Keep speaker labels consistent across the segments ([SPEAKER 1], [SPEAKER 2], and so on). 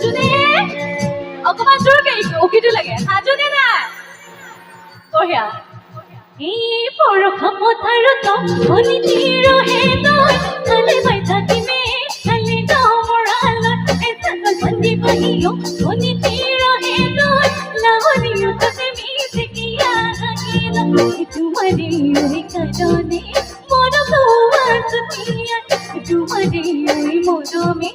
[SPEAKER 1] হাজুনে অকমান জোৰকে উকিটো লাগে। হাজুনে না বঢ়িয়া। এই বৰষা পথাৰত শনিতি ৰহে তই কালে বাই থাকিমে কালে গাঁও মৰালত এজাক বন্দি বহিও শনিতি ৰহে তই লাহনীয় তাতে মিচিকিয়া আহিল তোমাৰে ঐ কাজনে মন কোৱা চুতীয়া তোমাৰে ঐ মৰমে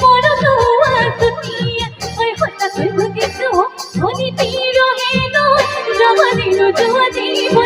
[SPEAKER 1] মন কোৱা চুতীয়া ঐ সঁচাকৈ বুজিছো শনিতি ৰহে তই জগদিন যোৱা জীৱন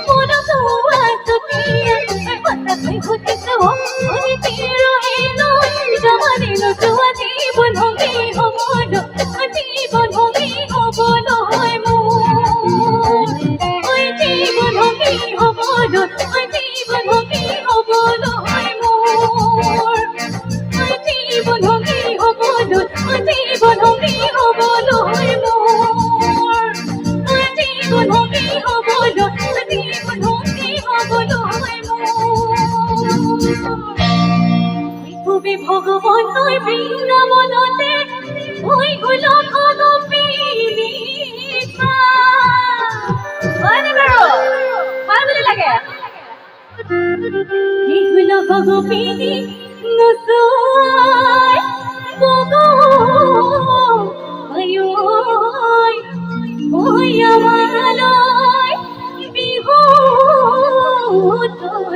[SPEAKER 1] কথা কই তুই বৃন্দাবনতে ওই গুলো কদপি লাগে? এগুলো ভগপিনি নসয় বগো, আয়ো, ওই আমালয় বিহু তোর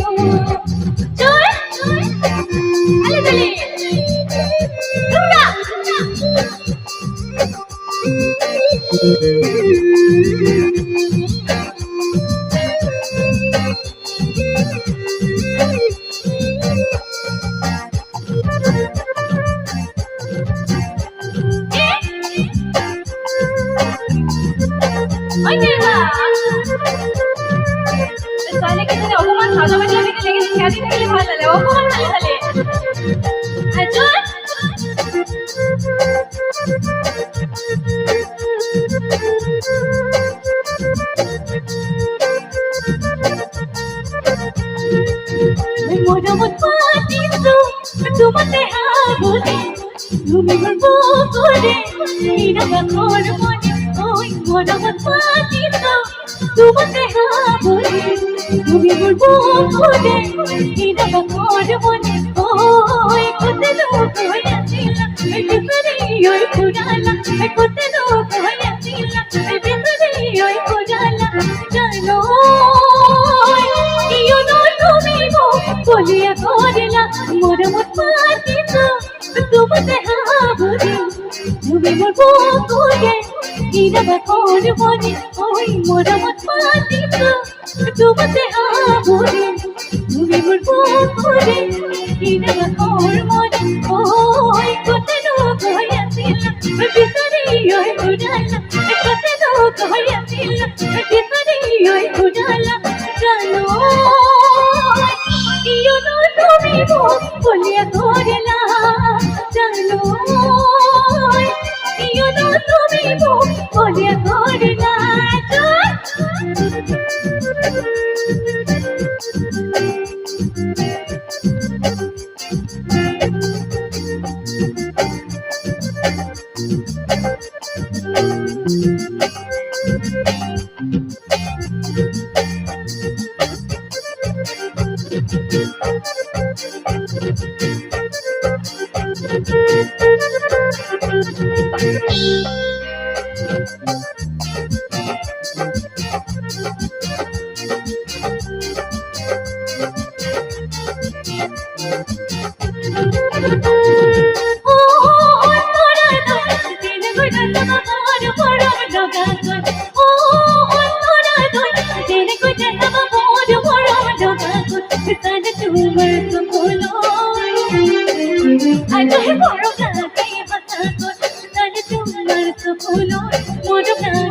[SPEAKER 1] মহানে কালে রাতিতা করবাই করো সজবাজারকে লেগে খেয়ালি খেলে ভালো লাগে, অপমান ভালো লাগে। আজুর মনমত পাতিছো তোমাতে হাবলে তুমি মরবো করে নিরাবা করব ওই মনমত পাতিছো তোমাতে হাবলে তুমি বলব খুদে এটা করব না ও কত লোক হয়েছিল বেসরে ওই পুরালা কত লোক হয়েছিল বেসরে ওই পুরালা, জানো ইউ নো তুমি মো বলিয়া করলা মোর মত পাতি তো তুমি হাবুরে তুমি মোর বউ খুদে এটা করব না ওই মোর মত পাতি তো ডুবতে আমরে বিমুর পুকুরে কিনা খোর মনে, ওই কত লোক হইয়াছিল, ভিতরে ওই উড়ালা, কত লোক হইয়াছিল, ভিতরে ওই উড়ালা। জানো ইয়োনো তুমি মোক বলিয়া ধরেলা। জানো ইয়োনো তুমি মোক বলিয়া ধরেলা। ফুলো মন প্রাণ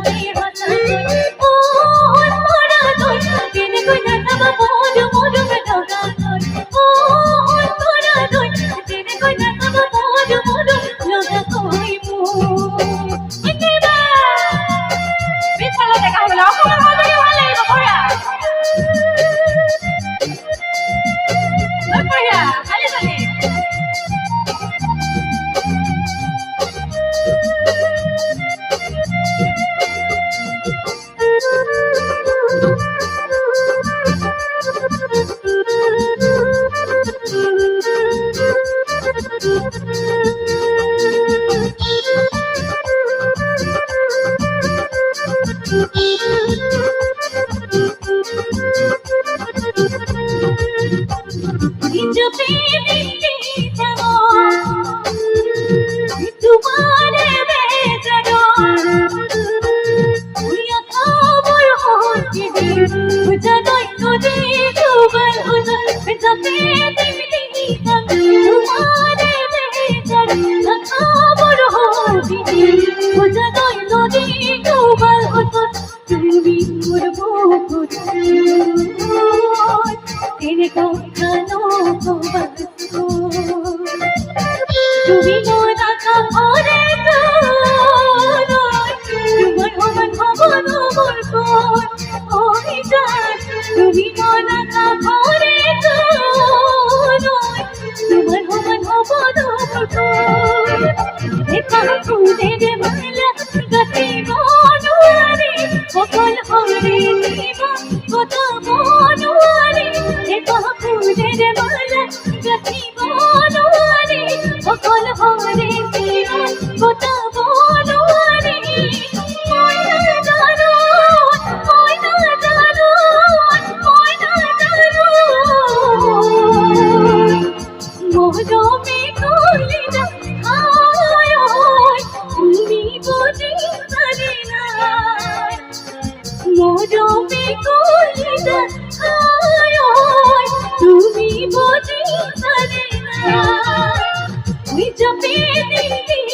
[SPEAKER 1] ফুলে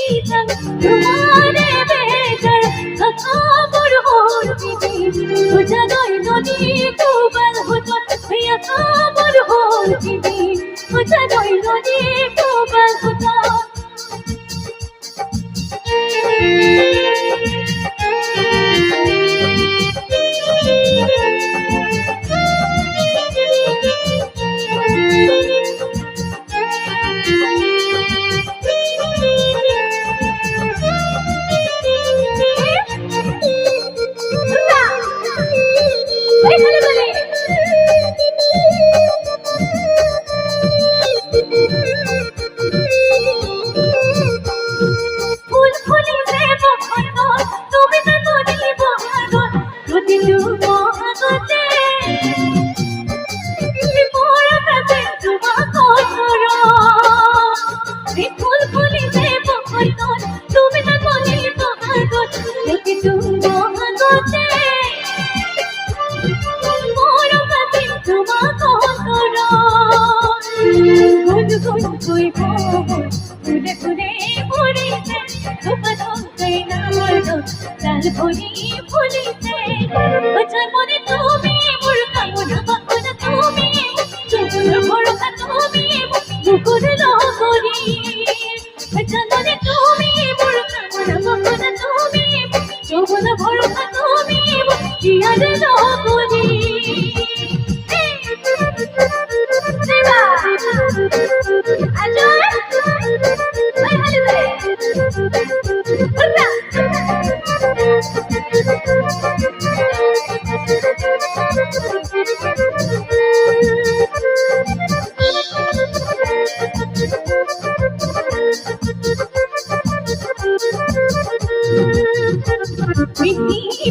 [SPEAKER 1] 一生如梦 ভরিছে রূপদম কই না মরদম লাল ভরি ভুলিছে বাঁচার মনে তুমি মোর কামনা বাকুনা তুমি চুপুর ভরকা তুমি মুকুর লগরি বাঁচার মনে তুমি মোর কামনা বাকুনা তুমি চুপুর ভরকা তুমি জিয়ার লগরি দেবা আজয়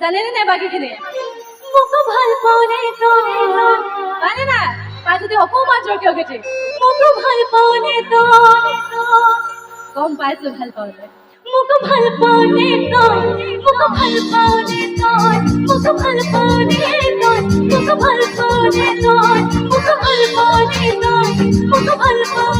[SPEAKER 2] জানেনে নাই বাকীখিনি
[SPEAKER 1] মোক ভালো পাওনে তই
[SPEAKER 2] জানে না
[SPEAKER 1] মোক ভালো পাওনে তই
[SPEAKER 2] গম পাইছো ভালো
[SPEAKER 1] পাওনে মোক ভালো পাওনে তই মোক মোক ভালো পাওনে